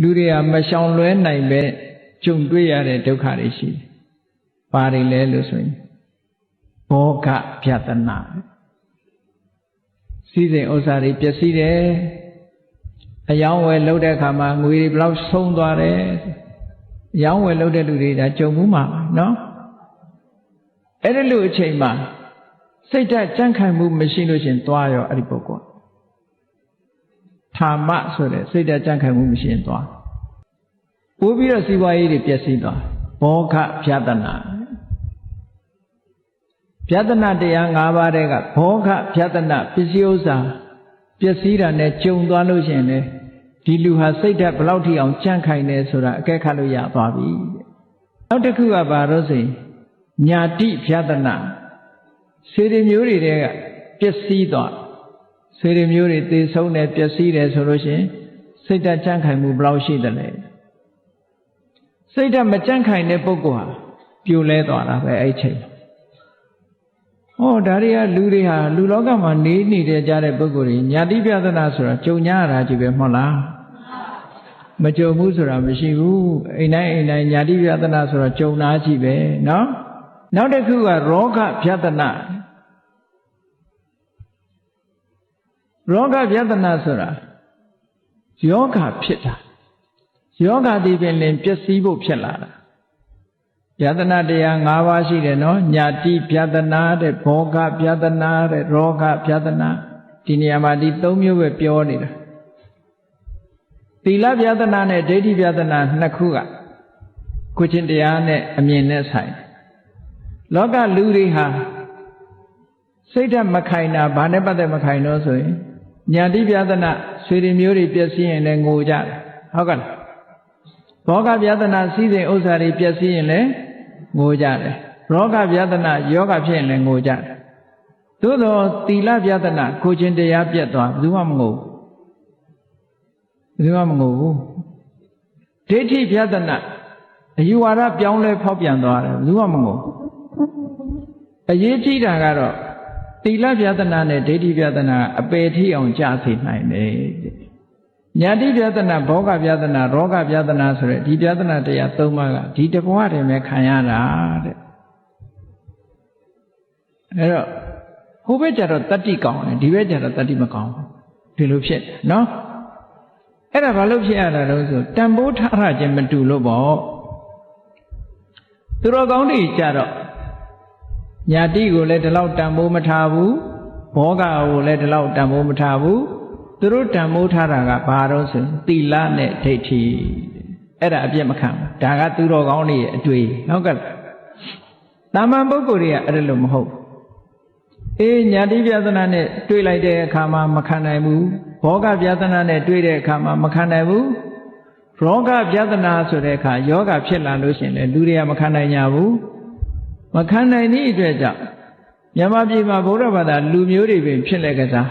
လူတွေကမရှောင်လွဲနိုင်ပဲကြုံတွေ့ရတဲ့ဒုက္ခတွေရှိတယ်။ဘာတွေလဲလို့ဆိုရင်ဘောဂပြတနာစီစဉ်ဥစ္စာတွေပျက်စီးတယ်။အယောင်းဝယ်လုပ်တဲ့အခါမှာငွေတွေဘယ်လောက်ဆုံးသွားတယ်။အယောင်းဝယ်လုပ်တဲ့လူတွေဒါကြုံမှုမှာနော်။အဲ့ဒီလိုအချိန်မှာစိတ်ဓာတ်ကြံ့ခိုင်မှုမရှိလို့ရှင်သွားရောအဲ့ဒီပုဂ္ဂိုလ် ဌာမဆိုတဲ့စိတ်ဓာတ်ကြံ့ခိုင်မှုမရှိရင်သွားပိုးပြီးတော့စီးပွားရေးတွေပျက်စီးသွားဘောခဖြာတနာဖြာတနာတရား၅ပါးတဲ့ကဘောခဖြာတနာပစ္စည်းဥစ္စာပျက်စီးတာနဲ့ကြုံသွားလို့ရှိရင်လေဒီလူဟာစိတ်ဓာတ်ဘလောက်ထိအောင်ကြံ့ခိုင်နေဆိုတာအကဲခတ်လို့ရသွားပြီနောက်တစ်ခုကဘာလို့ဆိုရင်ညာတိဖြာတနာစေရီမျိုးတွေတဲ့ကပျက်စီးသွား ဆွေတွေမျိုးတွေသေဆုံးတယ်ပျက်စီးတယ်ဆိုလို့ရှိရင်စိတ်ဓာတ်ကြံ့ခိုင်မှုဘယ်လောက်ရှိသလဲစိတ်ဓာတ်မကြံ့ခိုင်တဲ့ပုဂ္ဂိုလ်ဟာပြိုလဲသွားတာပဲအဲ့ချိန်ဟောဒါတွေကလူတွေဟာလူလောကမှာနေနေတဲ့ကြတဲ့ပုဂ္ဂိုလ်တွေညာတိပြဒနာဆိုတာကြုံညာရတာကြီးပဲမဟုတ်လားမကြုံဘူးဆိုတာမရှိဘူးအိမ်တိုင်းအိမ်တိုင်းညာတိပြဒနာဆိုတာကြုံတာကြီးပဲနော်နောက်တစ်ခုကရောဂပြဒနာ ရောဂပြဒနာဆိုတာယောဂဖြစ်တာယောဂဒီပင်လင်ပျက်စီးဖို့ဖြစ်လာတာယတနာတရား၅ပါးရှိတယ်နော်ညာတိပြဒနာတဲ့ဘောဂပြဒနာတဲ့ရောဂပြဒနာဒီနေရာမှာဒီ၃မျိုးပဲပြောနေတာသီလပြဒနာနဲ့ဒိဋ္ဌိပြဒနာနှစ်ခုကကိုချင်းတရားနဲ့အမြင်နဲ့ဆိုင်လောကလူတွေဟာစိတ်ဓာတ်မခိုင်တာဘာနဲ့ပတ်သက်မခိုင်တော့ဆိုရင် ညာတိပြဒနာဆွေတွေမျိုးတွေပျက်စီးရင်လည်းငိုကြတယ်ဟုတ်ကဲ့ဘောဂပြဒနာစီးတဲ့ဥစ္စာတွေပျက်စီးရင်လည်းငိုကြတယ်ရောဂပြဒနာယောဂဖြစ်ရင်လည်းငိုကြတယ်သို့သောသီလပြဒနာကိုချင်းတရားပြတ်သွားဘယ်သူမှမငိုဘယ်သူမှမငိုဘူးဒိဋ္ဌိပြဒနာအယူဝါဒပြောင်းလဲဖောက်ပြန်သွားတယ်ဘယ်သူမှမငိုအရေးကြီးတာကတော့ သီလပြဒနာနဲ့ဒိဋ္ဌိပြဒနာအပေထိအောင်ကြာစေနိုင်တယ်ညာတိပြဒနာဘောဂပြဒနာရောဂပြဒနာဆိုတဲ့ဒီပြဒနာတရား၃ပါးကဒီတဘဝတည်းပဲခံရတာတဲ့အဲ့တော့ဟိုဘက်ကျတော့တတ္တိကောင်းတယ်ဒီဘက်ကျတော့တတ္တိမကောင်းဘူးဒီလိုဖြစ်တယ်နော်အဲ့ဒါဘာလို့ဖြစ်ရတာလဲဆိုတန်ဖိုးထားရခြင်းမတူလို့ပေါ့သူတော်ကောင်းတွေကြတော့ ညာတိကိုလည်းဒီလောက်တန်ဖိုးမထားဘူးဘောဂကိုလည်းဒီလောက်တန်ဖိုးမထားဘူးသူတို့တန်ဖိုးထားတာကဘာတော့ဆိုသီလနဲ့ဒိဋ္ဌိအဲ့ဒါအပြစ်မခံဘူးဒါကသူတော်ကောင်းတွေရဲ့အတွေ့ဟုတ်ကဲ့တာမန်ပုဂ္ဂိုလ်တွေကအဲ့ဒါလို့မဟုတ်အေးညာတိပြဿနာနဲ့တွေ့လိုက်တဲ့အခါမှာမခံနိုင်ဘူးဘောဂပြဿနာနဲ့တွေ့တဲ့အခါမှာမခံနိုင်ဘူးရောဂပြဿနာဆိုတဲ့အခါယောဂဖြစ်လာလို့ရှင်လေလူတွေကမခံနိုင်ကြဘူး မခံနိုင်သည့်အတွက်ကြောင့်မြန်မာပြည်မှာဗုဒ္ဓဘာသာလူမျိုးတွေပင်ဖြစ်လက်ကြစား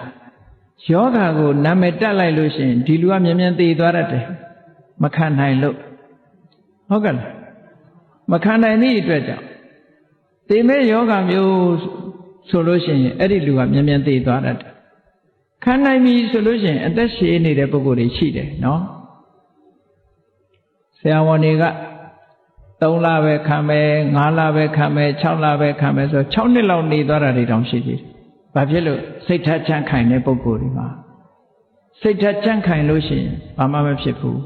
ယောဂကိုနာမည်တက်လိုက်လို့ရှိရင်ဒီလူကမြင်မြန်သေသွားတတ်တယ်မခံနိုင်လို့ဟုတ်ကဲ့လားမခံနိုင်သည့်အတွက်ကြောင့်သေမဲ့ယောဂမျိုးဆိုလို့ရှိရင်အဲ့ဒီလူကမြင်မြန်သေသွားတတ်တယ်ခံနိုင်ပြီဆိုလို့ရှိရင်အသက်ရှည်နေတဲ့ပုဂ္ဂိုလ်တွေရှိတယ်နော်ဆရာဝန်တွေက 3လပဲခံမယ်5လပဲခံမယ်6လပဲခံမယ်ဆို6နှစ်လောက်နေသွားတာတွေတောင်ရှိသေးတယ်ဘာဖြစ်လို့စိတ်ထချမ်းခိုင်တဲ့ပုဂ္ဂိုလ်တွေမှာစိတ်ထချမ်းခိုင်လို့ရှိရင်ဘာမှမဖြစ်ဘူး